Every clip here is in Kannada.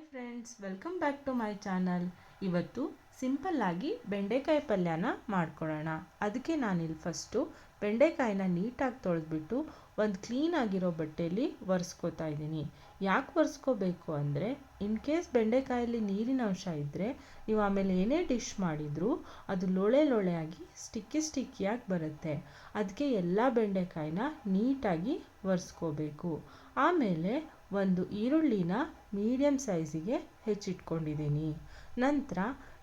Hi friends welcome back to my channel ಇವತ್ತು ಸಿಂಪಲ್ಲಾಗಿ ಬೆಂಡೆಕಾಯಿ ಪಲ್ಯನ ಮಾಡ್ಕೊಳ್ಳೋಣ. ಅದಕ್ಕೆ ನಾನಿಲ್ಲಿ ಫಸ್ಟು ಬೆಂಡೆಕಾಯಿನ ನೀಟಾಗಿ ತೊಳೆದ್ಬಿಟ್ಟು ಒಂದು ಕ್ಲೀನಾಗಿರೋ ಬಟ್ಟೆಯಲ್ಲಿ ಒರೆಸ್ಕೋತಾ ಇದ್ದೀನಿ. ಯಾಕೆ ಒರೆಸ್ಕೋಬೇಕು ಅಂದರೆ ಇನ್ ಕೇಸ್ ಬೆಂಡೆಕಾಯಲ್ಲಿ ನೀರಿನ ಅಂಶ ಇದ್ದರೆ ನೀವು ಆಮೇಲೆ ಏನೇ ಡಿಶ್ ಮಾಡಿದರೂ ಅದು ಲೋಳೆ ಲೊಳೆಯಾಗಿ ಸ್ಟಿಕ್ಕಿ ಸ್ಟಿಕ್ಕಿಯಾಗಿ ಬರುತ್ತೆ. ಅದಕ್ಕೆ ಎಲ್ಲ ಬೆಂಡೆಕಾಯಿನ ನೀಟಾಗಿ ಒರೆಸ್ಕೋಬೇಕು. ಆಮೇಲೆ ಒಂದು ಈರುಳ್ಳಿನ ಮೀಡಿಯಮ್ ಸೈಜಿಗೆ ಹೆಚ್ಚಿಟ್ಕೊಂಡಿದ್ದೀನಿ. ನಂತರ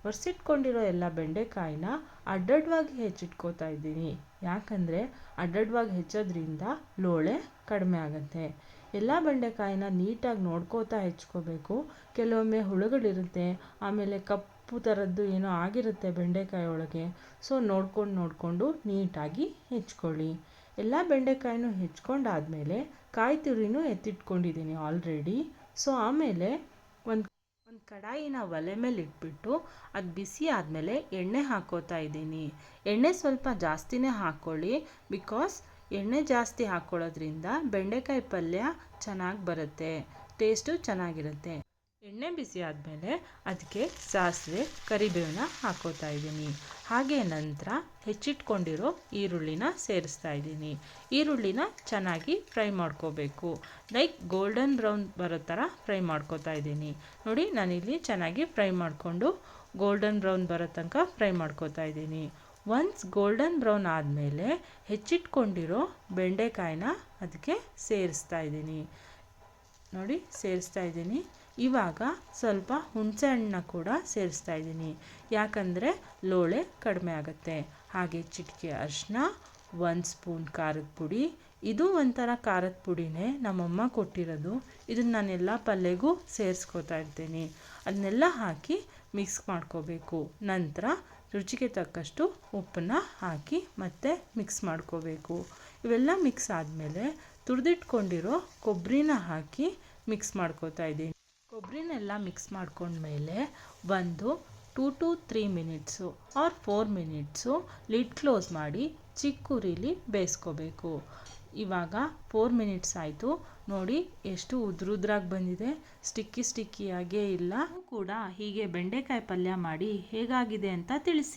ಒರೆಸಿಟ್ಕೊಂಡಿರೋ ಎಲ್ಲ ಬೆಂಡೆಕಾಯಿನ ಅಡ್ಡಡ್ವಾಗಿ ಹೆಚ್ಚಿಟ್ಕೋತಾ ಇದ್ದೀನಿ. ಯಾಕಂದರೆ ಅಡ್ಡಡ್ವಾಗಿ ಹೆಚ್ಚೋದ್ರಿಂದ ಲೋಳೆ ಕಡಿಮೆ ಆಗುತ್ತೆ. ಎಲ್ಲ ಬೆಂಡೆಕಾಯಿನ ನೀಟಾಗಿ ನೋಡ್ಕೋತಾ ಹೆಚ್ಕೋಬೇಕು. ಕೆಲವೊಮ್ಮೆ ಹುಳುಗಳಿರುತ್ತೆ. ಆಮೇಲೆ ಕಪ್ಪು ಥರದ್ದು ಏನೋ ಆಗಿರುತ್ತೆ ಬೆಂಡೆಕಾಯಿ ಒಳಗೆ ಸೊ ನೋಡ್ಕೊಂಡು ನೋಡಿಕೊಂಡು ನೀಟಾಗಿ ಹೆಚ್ಕೊಳ್ಳಿ. ಎಲ್ಲ ಬೆಂಡೆಕಾಯಿನೂ ಹೆಚ್ಕೊಂಡಾದಮೇಲೆ ಕಾಯಿ ತುರಿನೂ ಎತ್ತಿಟ್ಕೊಂಡಿದ್ದೀನಿ ಆಲ್ರೆಡಿ. ಸೊ ಆಮೇಲೆ ಒಂದು ಒಂದು ಕಡಾಯಿನ ಒಲೆ ಮೇಲೆ ಇಟ್ಬಿಟ್ಟು ಅದು ಬಿಸಿ ಆದಮೇಲೆ ಎಣ್ಣೆ ಹಾಕೋತಾ ಇದ್ದೀನಿ. ಎಣ್ಣೆ ಸ್ವಲ್ಪ ಜಾಸ್ತಿನೇ ಹಾಕ್ಕೊಳ್ಳಿ ಬಿಕಾಸ್ ಎಣ್ಣೆ ಜಾಸ್ತಿ ಹಾಕ್ಕೊಳ್ಳೋದ್ರಿಂದ ಬೆಂಡೆಕಾಯಿ ಪಲ್ಯ ಚೆನ್ನಾಗಿ ಬರುತ್ತೆ. ಟೇಸ್ಟು ಚೆನ್ನಾಗಿರುತ್ತೆ. ಎಣ್ಣೆ ಬಿಸಿ ಆದಮೇಲೆ ಅದಕ್ಕೆ ಸಾಸಿವೆ ಕರಿಬೇವನ್ನ ಹಾಕೋತಾ ಇದ್ದೀನಿ. ಹಾಗೆ ನಂತರ ಹೆಚ್ಚಿಟ್ಕೊಂಡಿರೋ ಈರುಳ್ಳಿನ ಸೇರಿಸ್ತಾ ಇದ್ದೀನಿ. ಈರುಳ್ಳಿನ ಚೆನ್ನಾಗಿ ಫ್ರೈ ಮಾಡ್ಕೋಬೇಕು. ಲೈಕ್ ಗೋಲ್ಡನ್ ಬ್ರೌನ್ ಬರೋ ಥರ ಫ್ರೈ ಮಾಡ್ಕೋತಾ ಇದ್ದೀನಿ. ನೋಡಿ, ನಾನಿಲ್ಲಿ ಚೆನ್ನಾಗಿ ಫ್ರೈ ಮಾಡಿಕೊಂಡು ಗೋಲ್ಡನ್ ಬ್ರೌನ್ ಬರೋ ತನಕ ಫ್ರೈ ಮಾಡ್ಕೋತಾ ಇದ್ದೀನಿ. ಒನ್ಸ್ ಗೋಲ್ಡನ್ ಬ್ರೌನ್ ಆದಮೇಲೆ ಹೆಚ್ಚಿಟ್ಕೊಂಡಿರೋ ಬೆಂಡೆಕಾಯಿನ ಅದಕ್ಕೆ ಸೇರಿಸ್ತಾ ಇದ್ದೀನಿ. ನೋಡಿ, ಸೇರಿಸ್ತಾ ಇದ್ದೀನಿ. ಇವಾಗ ಸ್ವಲ್ಪ ಹುಣಸೆ ಹಣ್ಣನ್ನ ಕೂಡ ಸೇರಿಸ್ತಾ ಇದ್ದೀನಿ. ಯಾಕಂದರೆ ಲೋಳೆ ಕಡಿಮೆ ಆಗುತ್ತೆ. ಹಾಗೆ ಚಿಟಿಕೆ ಅರಿಶಿನ ಒಂದು ಸ್ಪೂನ್ ಖಾರದ ಪುಡಿ. ಇದು ಒಂಥರ ಖಾರದ ಪುಡಿನೇ ನಮ್ಮಮ್ಮ ಕೊಟ್ಟಿರೋದು. ಇದನ್ನು ನಾನೆಲ್ಲ ಪಲ್ಯಗೂ ಸೇರಿಸ್ಕೋತಾ ಇರ್ತೀನಿ. ಅದನ್ನೆಲ್ಲ ಹಾಕಿ ಮಿಕ್ಸ್ ಮಾಡ್ಕೋಬೇಕು. ನಂತರ ರುಚಿಗೆ ತಕ್ಕಷ್ಟು ಉಪ್ಪನ್ನ ಹಾಕಿ ಮತ್ತೆ ಮಿಕ್ಸ್ ಮಾಡ್ಕೋಬೇಕು. ಇವೆಲ್ಲ ಮಿಕ್ಸ್ ಆದಮೇಲೆ ತುರಿದಿಟ್ಕೊಂಡಿರೋ ಕೊಬ್ಬರಿನ ಹಾಕಿ ಮಿಕ್ಸ್ ಮಾಡ್ಕೋತಾ ಇದ್ದೀನಿ. ಕೊಬ್ಬರಿನೆಲ್ಲ ಮಿಕ್ಸ್ ಮಾಡ್ಕೊಂಡ್ಮೇಲೆ ಒಂದು two to three minutes or four minutes lid close ಮಾಡಿ ಚಿಕ್ಕ ಉರಿಲಿ ಬೇಯಿಸ್ಕೋಬೇಕು. ಇವಾಗ ಫೋರ್ ಮಿನಿಟ್ಸ್ ಆಯಿತು. ನೋಡಿ ಎಷ್ಟು ಉದ್ರುದ್ರಾಗಿ ಬಂದಿದೆ. ಸ್ಟಿಕ್ಕಿ ಸ್ಟಿಕ್ಕಿಯಾಗೇ ಇಲ್ಲ. ಕೂಡ ಹೀಗೆ ಬೆಂಡೆಕಾಯಿ ಪಲ್ಯ ಮಾಡಿ ಹೇಗಾಗಿದೆ ಅಂತ ತಿಳಿಸಿ.